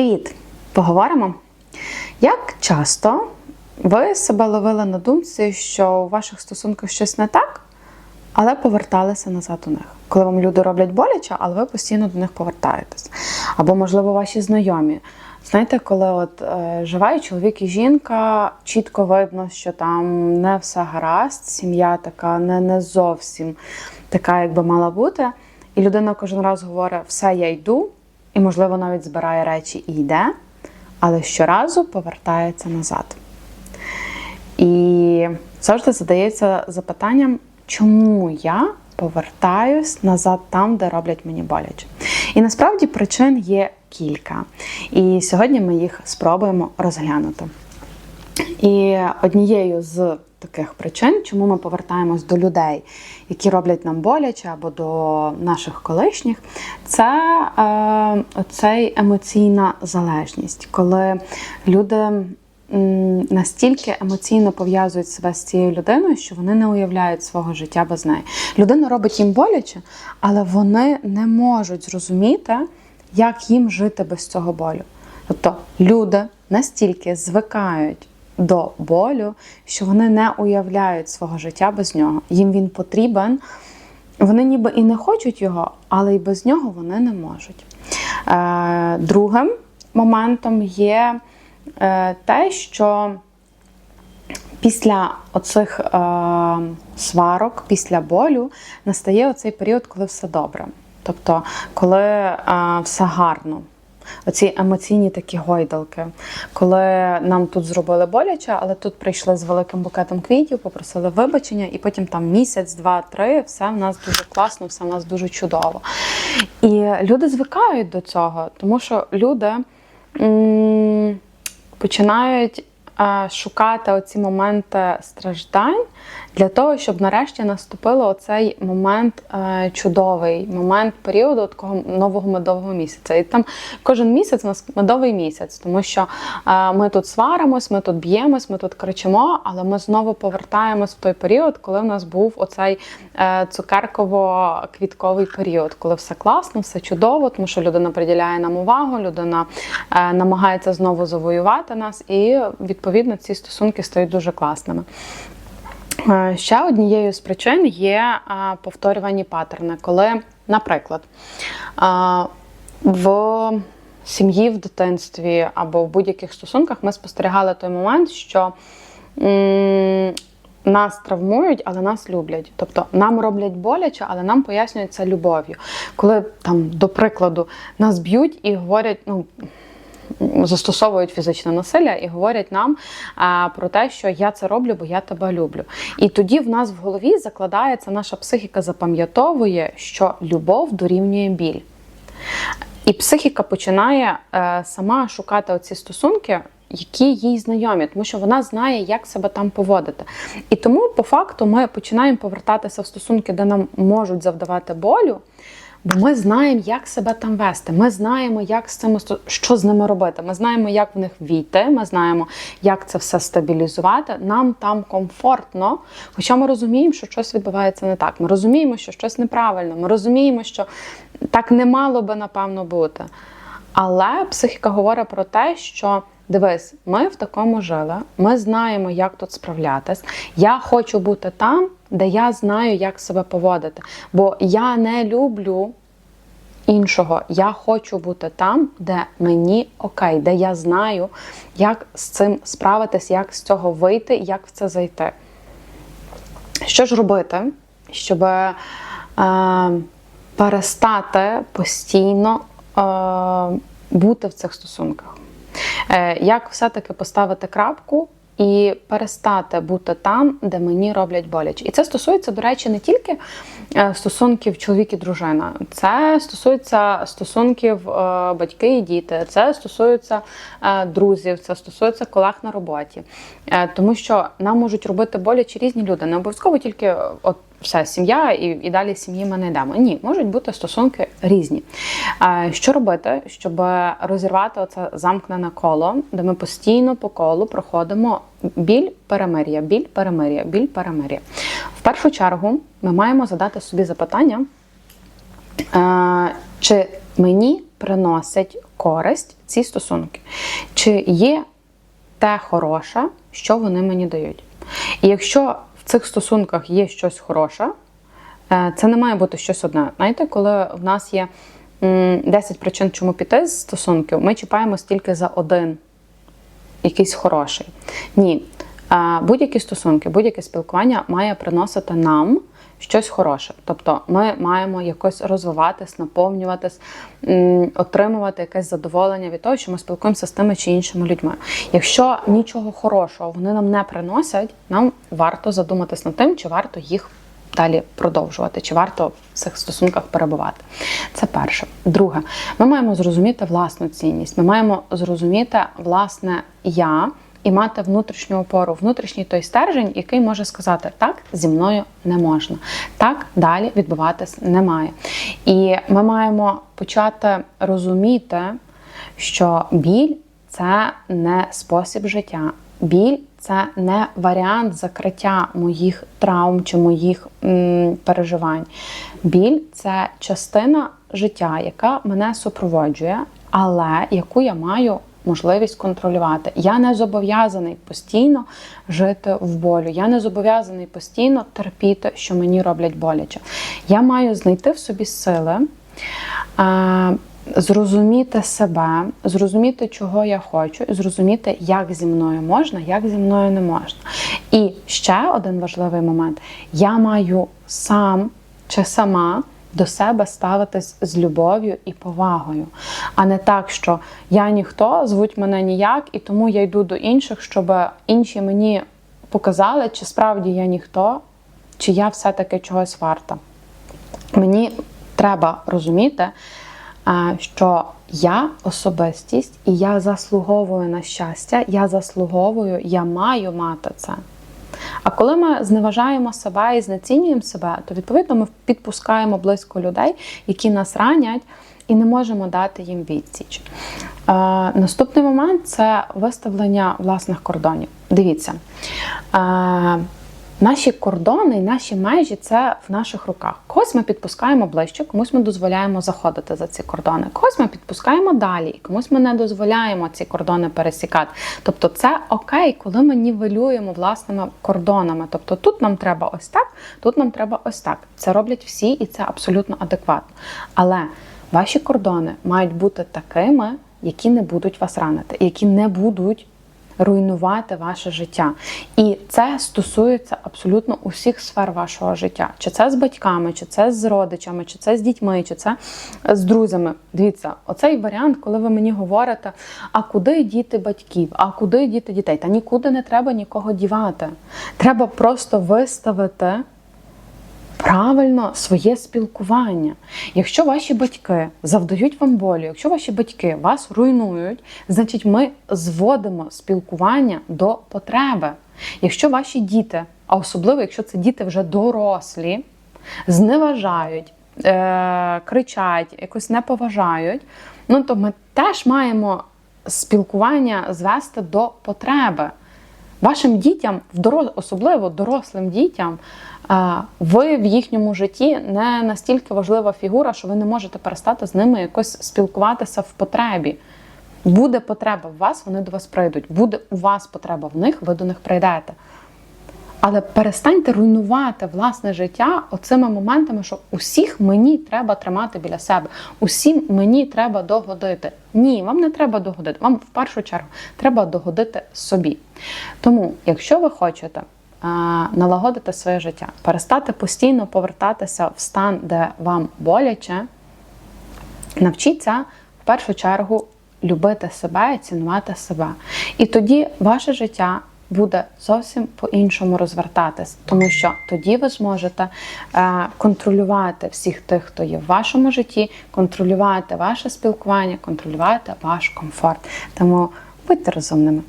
Привіт! Поговоримо. Як часто ви себе ловили на думці, що у ваших стосунках щось не так, але поверталися назад у них? Коли вам люди роблять боляче, але ви постійно до них повертаєтесь. Або, можливо, ваші знайомі. Знаєте, коли от е, живе чоловік і жінка, чітко видно, що там не все гаразд, сім'я така не, не зовсім така, як би мала бути. І людина кожен раз говорить, все, я йду, і, можливо, навіть збирає речі і йде, але щоразу повертається назад. І завжди задається запитанням, чому я повертаюсь назад там, де роблять мені боляче. І насправді причин є кілька. І сьогодні ми їх спробуємо розглянути. І однією з таких причин, чому ми повертаємось до людей, які роблять нам боляче, або до наших колишніх, це е, оцей емоційна залежність, коли люди настільки емоційно пов'язують себе з цією людиною, що вони не уявляють свого життя без неї. Людина робить їм боляче, але вони не можуть зрозуміти, як їм жити без цього болю. Тобто люди настільки звикають до болю, що вони не уявляють свого життя без нього. Їм він потрібен. Вони ніби і не хочуть його, але й без нього вони не можуть. Е, другим моментом є е, те, що після оцих е, сварок, після болю, настає оцей період, коли все добре. Тобто, коли все гарно. Оці емоційні такі гойдалки, коли нам тут зробили боляче, але тут прийшли з великим букетом квітів, попросили вибачення, і потім там місяць, два, три, все в нас дуже класно, все в нас дуже чудово. І люди звикають до цього, тому що люди м- починають шукати оці моменти страждань для того, щоб нарешті наступило оцей момент е, чудовий, момент періоду такого нового медового місяця. І там кожен місяць у нас медовий місяць, тому що е, ми тут сваримось, ми тут б'ємось, ми тут кричимо, але ми знову повертаємось в той період, коли в нас був оцей е, цукерково-квітковий період, коли все класно, все чудово, тому що людина приділяє нам увагу, людина намагається знову завоювати нас, і відповідно ці стосунки стають дуже класними. Е, Ще однією з причин є е, повторювані паттерни, коли, наприклад, е, в сім'ї в дитинстві або в будь-яких стосунках ми спостерігали той момент, що нас травмують, але нас люблять. Тобто нам роблять боляче, але нам пояснюють це любов'ю. Коли там, до прикладу, нас б'ють і говорять, ну застосовують фізичне насилля і говорять нам про те, що я це роблю, бо я тебе люблю. І тоді в нас в голові закладається наша психіка, запам'ятовує, що любов дорівнює біль. І психіка починає е, сама шукати оці стосунки, які їй знайомі, тому що вона знає, як себе там поводити. І тому, по факту, ми починаємо повертатися в стосунки, де нам можуть завдавати болю. Бо ми знаємо, як себе там вести. Ми знаємо, як з цими що з ними робити. Ми знаємо, як в них війти. Ми знаємо, як це все стабілізувати. Нам там комфортно. Хоча ми розуміємо, що щось відбувається не так. Ми розуміємо, що щось неправильно. Ми розуміємо, що так не мало би напевно бути. Але психіка говорить про те, що дивись, ми в такому жили, ми знаємо, як тут справлятись. Я хочу бути там, де я знаю, як себе поводити. Бо я не люблю іншого. Я хочу бути там, де мені окей, де я знаю, як з цим справитись, як з цього вийти, як в це зайти. Що ж робити, щоб е, перестати постійно е, бути в цих стосунках? Е, як все-таки поставити крапку і перестати бути там, де мені роблять боляче? І це стосується, до речі, не тільки е, стосунків чоловік і дружина, це стосується стосунків е, батьки і діти, це стосується е, друзів, це стосується колег на роботі. Тому що нам можуть робити боляче різні люди. Не обов'язково тільки от все, сім'я, і, і далі сім'ї ми не йдемо. Ні, можуть бути стосунки різні. Що робити, щоб розірвати оце замкнене коло, де ми постійно по колу проходимо біль перемир'я, біль перемир'я, біль перемир'я. В першу чергу ми маємо задати собі запитання, чи мені приносять користь ці стосунки, чи є те хороше, що вони мені дають. І якщо цих стосунках є щось хороше, е, це не має бути щось одне. Знаєте, коли в нас є 10 причин, чому піти з стосунків, ми чіпаємось тільки за один якийсь хороший. Ні. Будь-які стосунки, будь-яке спілкування має приносити нам щось хороше. Тобто ми маємо якось розвиватись, наповнюватись, отримувати якесь задоволення від того, що ми спілкуємося з тими чи іншими людьми. Якщо нічого хорошого вони нам не приносять, нам варто задуматись над тим, чи варто їх далі продовжувати, чи варто в цих стосунках перебувати. Це перше. Друге, ми маємо зрозуміти власну цінність. Ми маємо зрозуміти власне я. І мати внутрішню опору, внутрішній той стержень, який може сказати, так, зі мною не можна, так далі відбуватись немає. І ми маємо почати розуміти, що біль це не спосіб життя. Біль це не варіант закриття моїх травм чи моїх м, переживань. Біль це частина життя, яка мене супроводжує, але яку я маю можливість контролювати. Я не зобов'язаний постійно жити в болю. Я не зобов'язаний постійно терпіти, що мені роблять боляче. Я маю знайти в собі сили. е, Зрозуміти себе, зрозуміти, чого я хочу, і зрозуміти, як зі мною можна, як зі мною не можна. І ще один важливий момент: я маю сам чи сама до себе ставитись з любов'ю і повагою, а не так, що я ніхто, звуть мене ніяк, і тому я йду до інших, щоб інші мені показали, чи справді я ніхто, чи я все-таки чогось варта. Мені треба розуміти, що я особистість і я заслуговую на щастя, я заслуговую, я маю мати це. А коли ми зневажаємо себе і знецінюємо себе, то відповідно ми підпускаємо близько людей, які нас ранять, і не можемо дати їм відсіч. Е, наступний момент це виставлення власних кордонів. Дивіться. Е, Наші кордони і наші межі це в наших руках. Когось ми підпускаємо ближче, комусь ми дозволяємо заходити за ці кордони. Когось ми підпускаємо далі, і комусь ми не дозволяємо ці кордони пересікати. Тобто, це окей, коли ми нівелюємо власними кордонами. Тобто тут нам треба ось так, тут нам треба ось так. Це роблять всі, і це абсолютно адекватно. Але ваші кордони мають бути такими, які не будуть вас ранити, які не будуть руйнувати ваше життя. І це стосується абсолютно усіх сфер вашого життя. Чи це з батьками, чи це з родичами, чи це з дітьми, чи це з друзями. Дивіться, оцей варіант, коли ви мені говорите, а куди діти батьків, а куди діти дітей? Та нікуди не треба нікого дівати. Треба просто виставити правильно своє спілкування. Якщо ваші батьки завдають вам болю, якщо ваші батьки вас руйнують, значить ми зводимо спілкування до потреби. Якщо ваші діти, а особливо якщо це діти вже дорослі, зневажають, е- кричать, якось не поважають, ну то ми теж маємо спілкування звести до потреби. Вашим дітям, особливо дорослим дітям, ви в їхньому житті не настільки важлива фігура, що ви не можете перестати з ними якось спілкуватися в потребі. Буде потреба в вас, вони до вас прийдуть. Буде у вас потреба в них, ви до них прийдете. Але перестаньте руйнувати власне життя оцими моментами, що усіх мені треба тримати біля себе, усім мені треба догодити. Ні, вам не треба догодити. Вам в першу чергу треба догодити собі. Тому, якщо ви хочете налагодити своє життя, перестати постійно повертатися в стан, де вам боляче, навчіться в першу чергу любити себе і цінувати себе. І тоді ваше життя буде зовсім по-іншому розвертатись, тому що тоді ви зможете е, контролювати всіх тих, хто є в вашому житті, контролювати ваше спілкування, контролювати ваш комфорт. Тому будьте розумними.